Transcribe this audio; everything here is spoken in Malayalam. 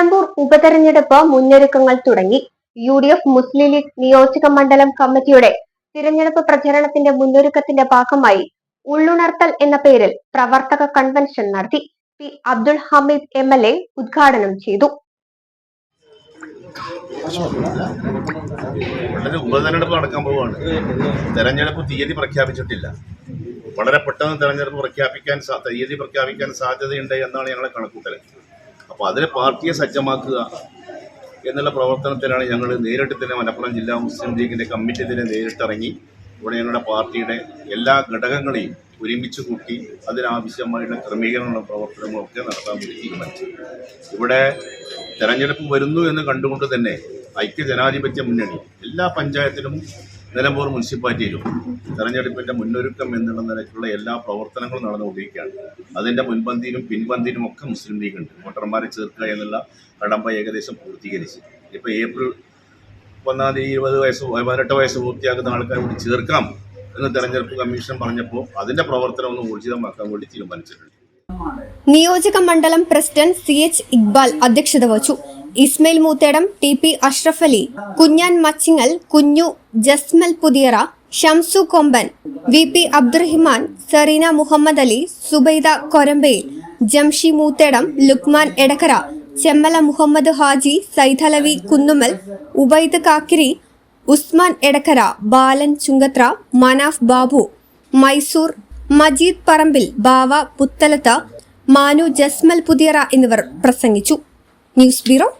Nilambur ഉപതെരഞ്ഞെടുപ്പ് മുന്നൊരുക്കങ്ങൾ തുടങ്ങി. U D F Muslim League നിയോജക മണ്ഡലം കമ്മിറ്റിയുടെ തിരഞ്ഞെടുപ്പ് പ്രചരണത്തിന്റെ മുന്നൊരുക്കത്തിന്റെ ഭാഗമായി ഉള്ളുണർത്തൽ എന്ന പേരിൽ പ്രവർത്തക കൺവെൻഷൻ നടത്തി. P Abdul Hameed M L A ഉദ്ഘാടനം ചെയ്തു. വളരെ ഉപതെരഞ്ഞെടുപ്പ് നടക്കാൻ പോവുകയാണ്. തെരഞ്ഞെടുപ്പ് തീയതി പ്രഖ്യാപിച്ചിട്ടില്ല. വളരെ പെട്ടെന്ന് തെരഞ്ഞെടുപ്പ് പ്രഖ്യാപിക്കാൻ തീയതി പ്രഖ്യാപിക്കാൻ സാധ്യതയുണ്ട് എന്നാണ് ഞങ്ങളെ കണക്കൂട്ടൽ അപ്പോൾ അതിനെ പാർട്ടിയെ സജ്ജമാക്കുക എന്നുള്ള പ്രവർത്തനത്തിലാണ് ഞങ്ങൾ നേരിട്ട് തന്നെ മലപ്പുറം ജില്ലാ മുസ്ലിം ലീഗിന്റെ കമ്മിറ്റി തന്നെ നേരിട്ടിറങ്ങി ഇവിടെ ഞങ്ങളുടെ പാർട്ടിയുടെ എല്ലാ ഘടകങ്ങളെയും ഒരുമിച്ച് കൂട്ടി അതിനാവശ്യമായിട്ടുള്ള ക്രമീകരണങ്ങളും പ്രവർത്തനങ്ങളും ഒക്കെ നടത്താൻ തീരുമാനിച്ചു. ഇവിടെ തെരഞ്ഞെടുപ്പ് വരുന്നു എന്ന് കണ്ടുകൊണ്ട് തന്നെ ഐക്യ ജനാധിപത്യ മുന്നണി എല്ലാ പഞ്ചായത്തിലും നിലമ്പൂർ മുനിസിപ്പാലിറ്റിയിലും തെരഞ്ഞെടുപ്പിന്റെ മുന്നൊരുക്കം എന്നുള്ള നിലയ്ക്കുള്ള എല്ലാ പ്രവർത്തനങ്ങളും നടന്നുകൊണ്ടിരിക്കുകയാണ്. അതിന്റെ മുൻപന്തിയിലും പിൻപന്തിയിലും ഒക്കെ മുസ്ലിം ലീഗുണ്ട് വോട്ടർമാരെ ചേർക്കുക എന്നുള്ള കടമ്പ ഏകദേശം പൂർത്തീകരിച്ച്. ഇപ്പോൾ ഏപ്രിൽ ഒന്നാം തീയതി ഇരുപത് വയസ്സ് പതിനെട്ട് വയസ്സ് പൂർത്തിയാക്കുന്ന ആൾക്കാരെ കൂടി ചേർക്കാം എന്ന് തെരഞ്ഞെടുപ്പ് കമ്മീഷൻ പറഞ്ഞപ്പോൾ അതിന്റെ പ്രവർത്തനം ഒന്ന് ഊർജിതമാക്കാൻ വേണ്ടി തീരുമാനിച്ചിട്ടുണ്ട്. നിയോജക മണ്ഡലം പ്രസിഡന്റ് സി എച്ച് ഇക്ബാൽ അധ്യക്ഷത വഹിച്ചു. Ismail Moothedam T P Ashraf Ali Kunjan Machingal Kunju Jasmal Puthiyara Shamsu Komban V P Abdurahiman Sereena Muhammad Ali Subaida Korambayil Jamshi Moothedam Lukman Edakkara Chemmala Muhammad Haji Saidalavi Kunnumal Ubaid Kakkiri Usman Edakkara Balan Chungathara Manaf Babu Mysore Majeed Parambil Bava Puthalath Manu Jasmal Puthiyara എന്നിവർ പ്രസംഗിച്ചു. News bureau